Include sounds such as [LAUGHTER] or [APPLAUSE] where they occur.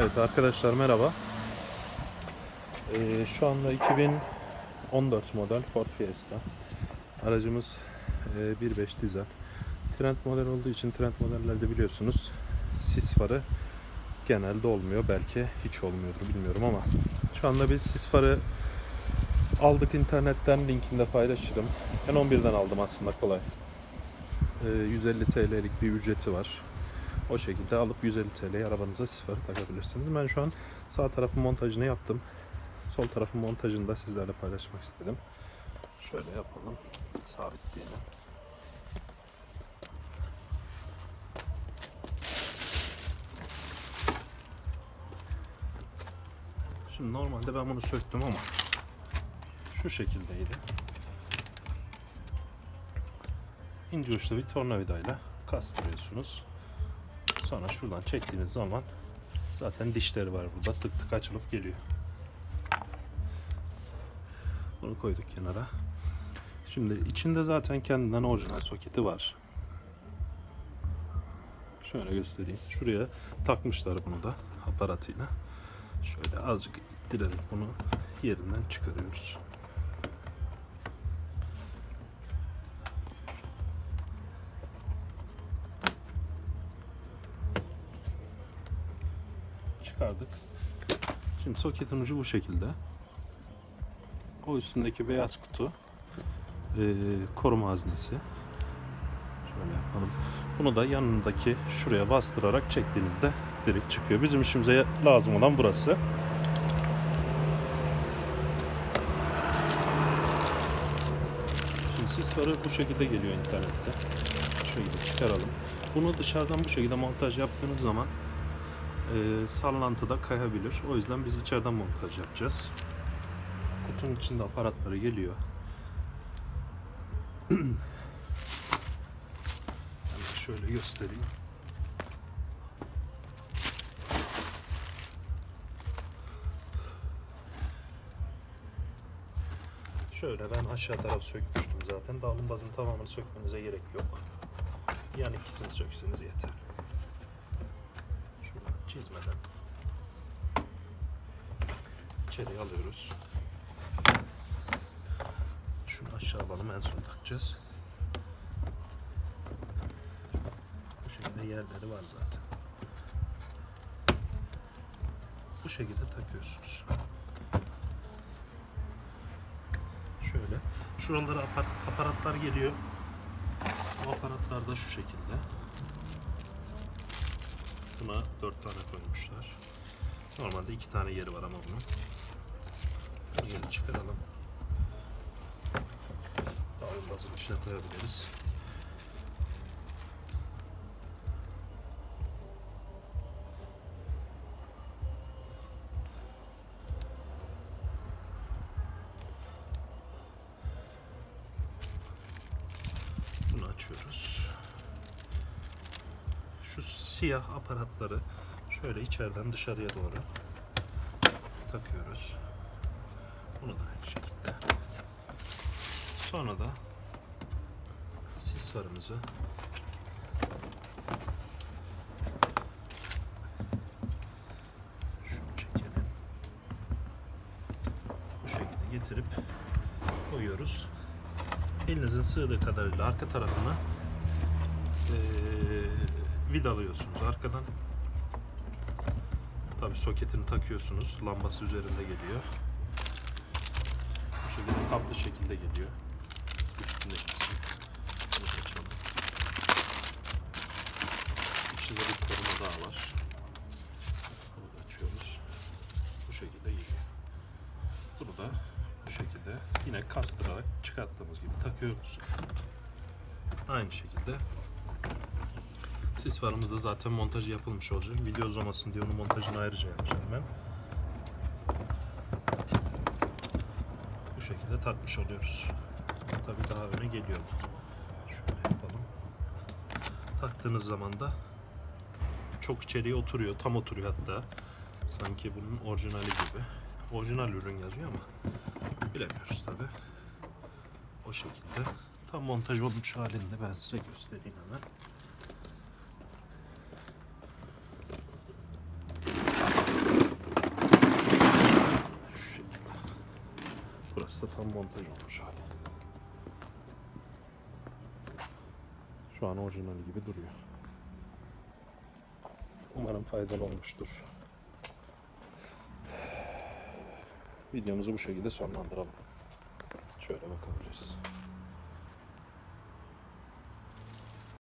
Evet arkadaşlar merhaba. Ee, şu anda 2014 model Ford Fiesta. Aracımız e, 1.5 dizel. Trend model olduğu için trend modellerde biliyorsunuz sis farı genelde olmuyor. Belki hiç olmuyordur bilmiyorum ama şu anda biz sis farı aldık internetten linkini de paylaşırım. Ben 11'den aldım aslında kolay. Ee, 150 TL'lik bir ücreti var. O şekilde alıp 150 TL'ye arabanıza sıfır takabilirsiniz. Ben şu an sağ tarafın montajını yaptım. Sol tarafın montajını da sizlerle paylaşmak istedim. Şöyle yapalım. Sabitleyelim. Şimdi normalde ben bunu söktüm ama şu şekildeydi. İnce uçlu bir tornavidayla kastırıyorsunuz. Sonra şuradan çektiğiniz zaman zaten dişleri var burada tık tık açılıp geliyor. Bunu koyduk kenara. Şimdi içinde zaten kendinden orijinal soketi var. Şöyle göstereyim. Şuraya takmışlar bunu da aparatıyla. Şöyle azıcık ittirerek bunu yerinden çıkarıyoruz. Çıkardık. Şimdi soketin ucu bu şekilde. O üstündeki beyaz kutu eee, koruma haznesi. Şöyle yapalım. Bunu da yanındaki şuraya bastırarak çektiğinizde direkt çıkıyor. Bizim işimize lazım olan burası. Şimdi sis farı bu şekilde geliyor internette. Şöyle çıkaralım. Bunu dışarıdan bu şekilde montaj yaptığınız zaman e, sallantıda kayabilir. O yüzden biz içeriden montaj yapacağız. Kutunun içinde aparatları geliyor. [CLEARS THROAT] Hemen şöyle göstereyim. Şöyle ben aşağı taraf sökmüştüm zaten. Davlumbazın tamamını sökmenize gerek yok. Yan ikisini sökseniz yeter. Çizmeden içeriye alıyoruz. Şunu aşağı alalım en son takacağız. Bu şekilde yerleri var zaten. Bu şekilde takıyorsunuz. Şöyle. Şuralara apar- aparatlar geliyor. Bu aparatlar da şu şekilde. Buna dört tane koymuşlar. Normalde iki tane yeri var ama bunun. Bunu yeri çıkaralım. Davlumbazın içine koyabiliriz. Şu siyah aparatları şöyle içeriden dışarıya doğru takıyoruz. Bunu da aynı şekilde. Sonra da sis farımızı getirip koyuyoruz. Elinizin sığdığı kadarıyla arka tarafına eee vidalıyorsunuz arkadan. Tabi soketini takıyorsunuz. Lambası üzerinde geliyor. Bu şekilde kaplı şekilde geliyor. Üstündeki kısım. İçinde bir koruma daha var. Bunu açıyoruz. Bu şekilde geliyor. Bunu da bu şekilde yine kastırarak çıkarttığımız gibi takıyoruz. Aynı şekilde Sis farımızda zaten montajı yapılmış olacak. Video uzamasın diye onun montajını ayrıca yapacağım ben. Bu şekilde takmış oluyoruz. Tabii daha öne geliyor. Şöyle yapalım. Taktığınız zaman da çok içeriye oturuyor. Tam oturuyor hatta. Sanki bunun orijinali gibi. Orijinal ürün yazıyor ama bilemiyoruz tabi. O şekilde. Tam montaj olmuş halinde ben size göstereyim hemen. Burası tam montaj olmuş hali. Şu an orijinal gibi duruyor. Umarım faydalı olmuştur. Videomuzu bu şekilde sonlandıralım. Şöyle bakabiliriz.